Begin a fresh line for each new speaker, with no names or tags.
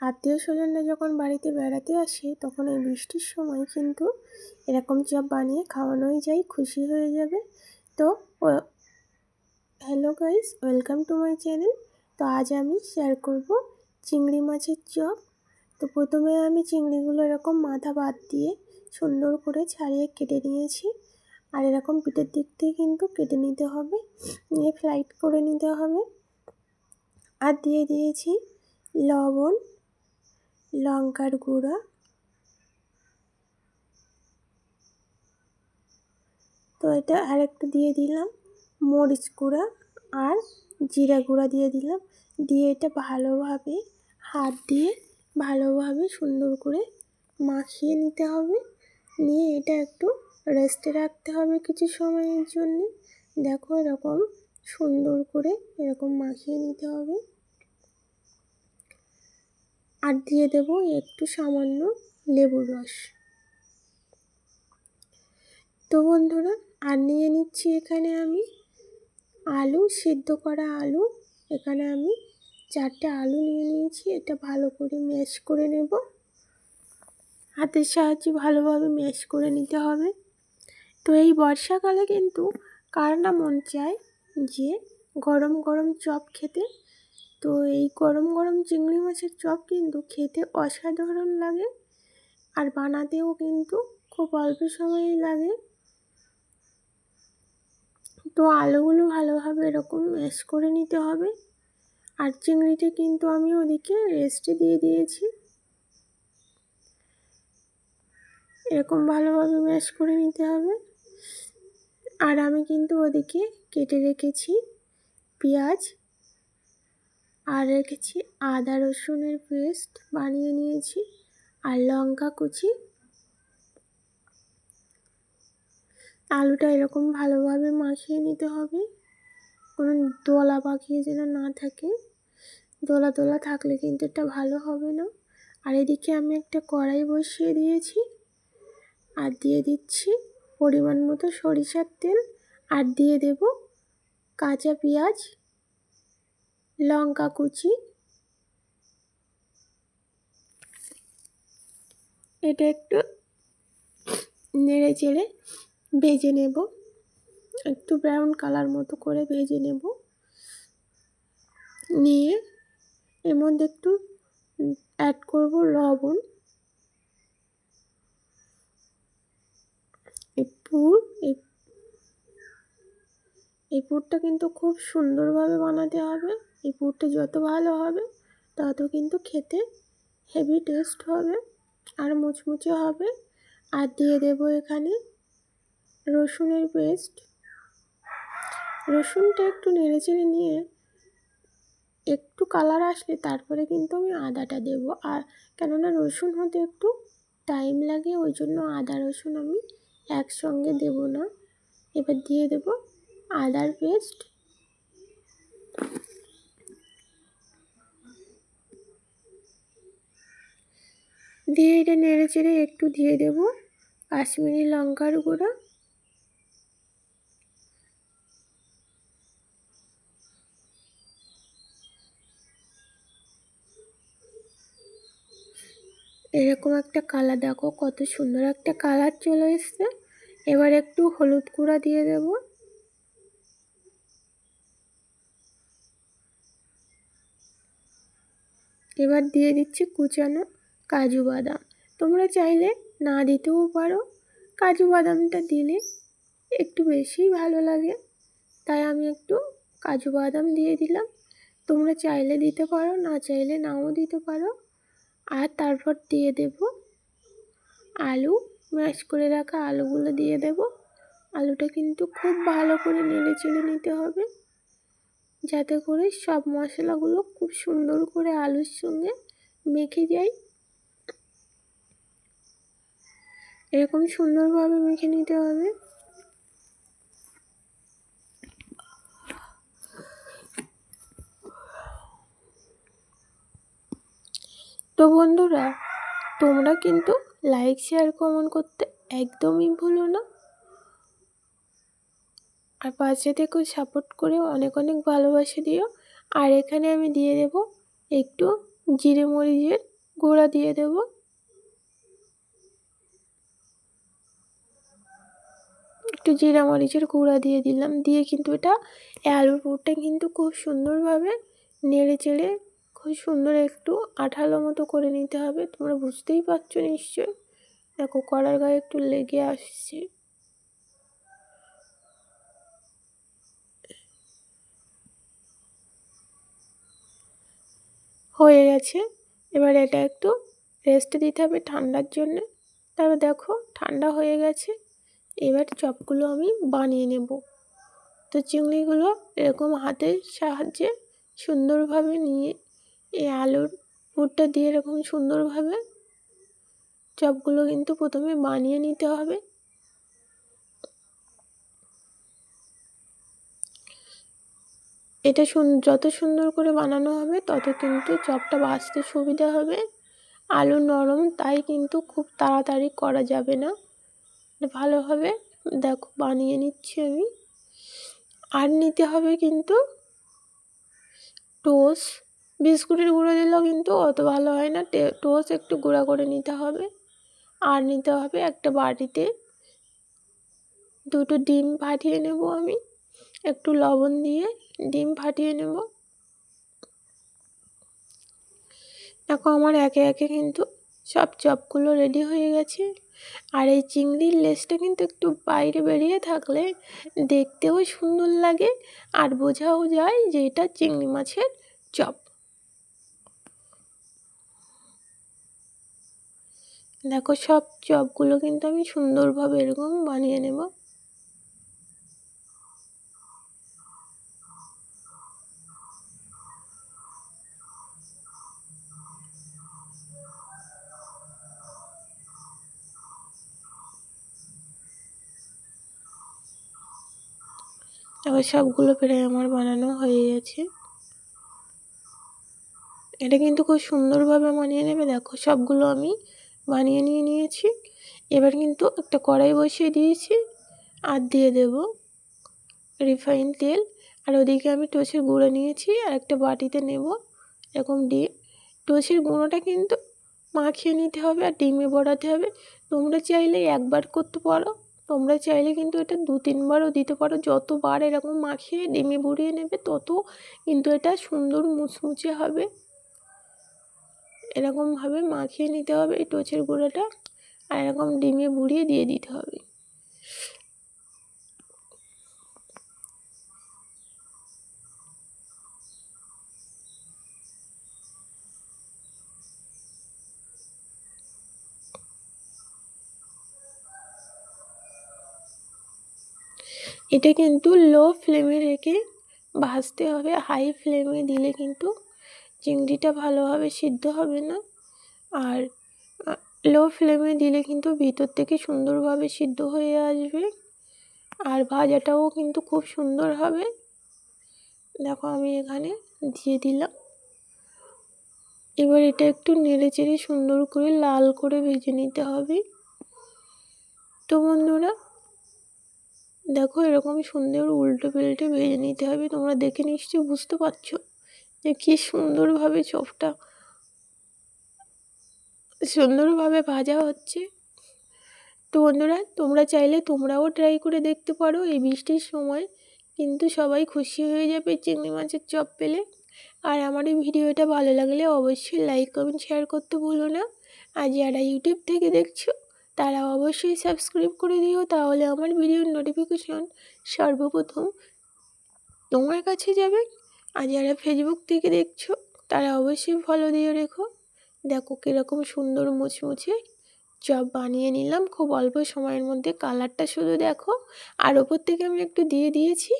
আত্মীয় স্বজনরা যখন বাড়িতে বেড়াতে আসে, তখন এই বৃষ্টির সময় কিন্তু এরকম চপ বানিয়ে খাওয়ানোই যায়, খুশি হয়ে যাবে। তো hello guys welcome to my channel তো আজ আমি শেয়ার করব চিংড়ি মাছের চপ। তো প্রথমে আমি চিংড়িগুলো এরকম মাথা বাদ দিয়ে সুন্দর করে ছাড়িয়ে কেটে নিয়েছি। আর এরকম পিঠের দিক থেকে কিন্তু কেটে নিতে হবে, নিয়ে ফ্লাইট করে নিতে হবে। আর দিয়ে দিয়েছি লবণ। লঙ্কার গুঁড়া, তো এটা আর একটু দিয়ে দিলাম, মরিচ গুঁড়া আর জিরা গুঁড়া দিয়ে দিলাম, দিয়ে এটা ভালোভাবে হাত দিয়ে ভালোভাবে সুন্দর করে মাখিয়ে নিতে হবে, নিয়ে এটা একটু রেস্টে রাখতে হবে কিছু সময়ের জন্য, দেখো এরকম সুন্দর করে এরকম মাখিয়ে নিতে হবে। আর দিয়ে দেব একটু সামান্য লেবুর রস। তো বন্ধুরা, আর নিয়ে নিচ্ছি এখানে আমি আলু, সিদ্ধ করা আলু। এখানে আমি চারটে আলু নিয়ে নিয়েছি, এটা ভালো করে ম্যাশ করে নেব। হাতের সাহায্যে ভালোভাবে ম্যাশ করে নিতে হবে। তো এই বর্ষাকালে কিন্তু কার না মন চায় যে গরম গরম চপ খেতে তো এই গরম গরম চিংড়ি মাছের চপ কিন্তু খেতে অসাধারণ লাগে আর বানাতেও কিন্তু খুব অল্প সময়ই লাগে। তো আলুগুলো ভালোভাবে এরকম ম্যাশ করে নিতে হবে। আর চিংড়িটা কিন্তু আমি ওদিকে রেস্টে দিয়ে দিয়েছি। এরকম ভালোভাবে ম্যাশ করে নিতে হবে। আর আমি কিন্তু ওদিকে কেটে রেখেছি পেঁয়াজ আর রেখেছি আদা রসুনের পেস্ট বানিয়ে নিয়েছি আর লঙ্কা কুচি। আলুটা এরকম ভালোভাবে মাখিয়ে নিতে হবে। কোনো দোলা পাকিয়ে যেন না থাকে। দোলা দোলা থাকলে কিন্তু এটা ভালো হবে না। আর এদিকে আমি একটা কড়াই বসিয়ে দিয়েছি। আর দিয়ে দিচ্ছি পরিমাণ মতো সরিষার তেল। আর দিয়ে দেব কাঁচা পেঁয়াজ লঙ্কা কুচি। এটা একটু নেড়ে চেড়ে ভেজে নেব। একটু ব্রাউন কালার মতো করে ভেজে নেব। নিয়ে এর মধ্যে একটু অ্যাড করব লবণ। পুর পুরটা কিন্তু খুব সুন্দরভাবে বানাতে হবে। এই পুরটা যত ভালো হবে, তত কিন্তু খেতে হেভি টেস্ট হবে আর মুচমুচে হবে। আর দিয়ে দেব এখানে রসুনের পেস্ট রসুনটা একটু নেড়ে চেড়ে নিয়ে একটু কালার আসলে তারপরে কিন্তু আমি আদাটা দেব। আর কেননা রসুন হতে একটু টাইম লাগে, ওই জন্য আদা রসুন আমি একসঙ্গে দেব না। এবার দিয়ে দেব আদার পেস্ট। দিয়ে এটা নেড়ে চেড়ে একটু দিয়ে দেব কাশ্মীরি লঙ্কার গুঁড়ো। এরকম একটা কালার, দেখো কত সুন্দর একটা কালার চলে এসছে। এবার একটু হলুদ গুঁড়া দিয়ে দেব। এবার দিয়ে দিচ্ছি কুচানো কাজু বাদাম। তোমরা চাইলে না দিতেও পারো। কাজু বাদামটা দিলে একটু বেশিই ভালো লাগে। তাই আমি একটু কাজু বাদাম দিয়ে দিলাম। তোমরা চাইলে দিতে পারো, না চাইলে নাও দিতে পারো। আর তারপর দিয়ে দেব আলু। ম্যাশ করে রাখা আলুগুলো দিয়ে দেব। আলুটা কিন্তু খুব ভালো করে নেড়ে চেড়ে নিতে হবে। যাতে করে সব মশলাগুলো খুব সুন্দর করে আলুর সঙ্গে মেখে যায়। এরকম সুন্দরভাবে মেখে নিতে হবে। তো বন্ধুরা, তোমরা কিন্তু লাইক শেয়ার কমেন্ট করতে একদমই ভুলো না। আর পাশে থেকেও সাপোর্ট করে অনেক অনেক ভালোবাসা দিও। আর এখানে আমি দিয়ে দেব একটু জিরে মরিচের গুঁড়া দিয়ে দেব। একটু জিরা মরিচের গুঁড়া দিয়ে দিলাম। দিয়ে কিন্তু এটা আলুর পুরটা কিন্তু খুব সুন্দরভাবে নেড়ে চেড়ে খুব সুন্দর একটু আঠালো মতো করে নিতে হবে। তোমরা বুঝতেই পারছ নিশ্চয় দেখো কড়ার গায়ে একটু লেগে আসছে। হয়ে গেছে। এবার এটা একটু রেস্ট দিতে হবে ঠান্ডার জন্য। তারপর দেখো ঠান্ডা হয়ে গেছে। এবার চপগুলো আমি বানিয়ে নেব। তো চিংড়িগুলো এরকম হাতের সাহায্যে সুন্দরভাবে নিয়ে এই আলুর পুরটা দিয়ে এরকম সুন্দরভাবে চপগুলো কিন্তু প্রথমে বানিয়ে নিতে হবে। এটা যত সুন্দর করে বানানো হবে, তত কিন্তু চপটা বাছতে সুবিধা হবে। আলু নরম, তাই কিন্তু খুব তাড়াতাড়ি করা যাবে না। ভালোভাবে দেখো, বানিয়ে নিচ্ছি আমি। আর নিতে হবে কিন্তু টোস বিস্কুটের গুঁড়ো দিলেও কিন্তু অত ভালো হয় না। টোস একটু গুঁড়া করে নিতে হবে। আর নিতে হবে একটা বাটিতে। দুটো ডিম ফাটিয়ে নেব আমি। একটু লবণ দিয়ে ডিম ফাটিয়ে নেব। দেখো আমার একে একে কিন্তু সব চপগুলো রেডি হয়ে গেছে। আর এই চিংড়ির লেসটা কিন্তু একটু বাইরে বেরিয়ে থাকলে দেখতেও সুন্দর লাগে আর বোঝাও যায় যে এটা চিংড়ি মাছের চপ। দেখো সব চপগুলো কিন্তু আমি সুন্দরভাবে এরকম বানিয়ে নেব। এবার সবগুলো প্রায় আমার বানানো হয়ে গেছে। এটা কিন্তু খুব সুন্দরভাবে বানিয়ে নেবে। দেখো, সবগুলো আমি বানিয়ে নিয়ে নিয়েছি। এবার কিন্তু একটা কড়াই বসিয়ে দিয়েছি আর দিয়ে দেব রিফাইন তেল। আর ওদিকে আমি টোসের গুঁড়ো নিয়েছি আর একটা বাটিতে নেব এরকম ডিম। টোসের গুঁড়োটা কিন্তু মাখিয়ে নিতে হবে আর ডিমে বড়াতে হবে। তোমরা চাইলে একবার করতে পারো। তোমরা চাইলে কিন্তু এটা দু তিনবারও দিতে পারো। যতবার এরকম মাখিয়ে ডিমে ভরিয়ে নেবে, তত কিন্তু এটা সুন্দর মুচমুচে হবে। এরকমভাবে মাখিয়ে নিতে হবে এই টোচের গুঁড়োটা আর এরকম ডিমে ভরিয়ে দিয়ে দিতে হবে। এটা কিন্তু লো ফ্লেমে রেখে ভাজতে হবে। হাই ফ্লেমে দিলে কিন্তু চিংড়িটা ভালোভাবে সিদ্ধ হবে না। আর লো ফ্লেমে দিলে কিন্তু ভিতর থেকে সুন্দরভাবে সিদ্ধ হয়ে আসবে। আর ভাজাটাও কিন্তু খুব সুন্দর হবে। দেখো আমি এখানে দিয়ে দিলাম। এবার এটা একটু নেড়ে চেড়ে সুন্দর করে লাল করে ভেজে নিতে হবে। তো বন্ধুরা দেখো এরকম সুন্দর উল্টো পেল্টে ভেজে নিতে হবে, তোমরা দেখে নিশ্চয়ই বুঝতে পারছ যে কী সুন্দরভাবে চপটা, সুন্দরভাবে ভাজা হচ্ছে। তো বন্ধুরা, তোমরা চাইলে তোমরাও ট্রাই করে দেখতে পারো এই বৃষ্টির সময়, কিন্তু সবাই খুশি হয়ে যাবে চিংড়ি মাছের চপ পেলে। আর আমার এই ভিডিওটা ভালো লাগলে অবশ্যই লাইক কমেন্ট শেয়ার করতে ভুলো না। আর যারা ইউটিউব থেকে দেখছ তারা অবশ্যই সাবস্ক্রাইব করে দিও তাহলে আমার ভিডিওর নোটিফিকেশন সর্বপ্রথম তোমার কাছে যাবে। আর যারা ফেসবুক থেকে দেখছ, তারা অবশ্যই ফলো দিয়ে রেখো। দেখো কীরকম সুন্দর মুচমুচে চপ বানিয়ে নিলাম। খুব অল্প সময়ের মধ্যে কালারটা শুধু দেখো। আর ওপর থেকে আমি একটু দিয়ে দিয়েছি।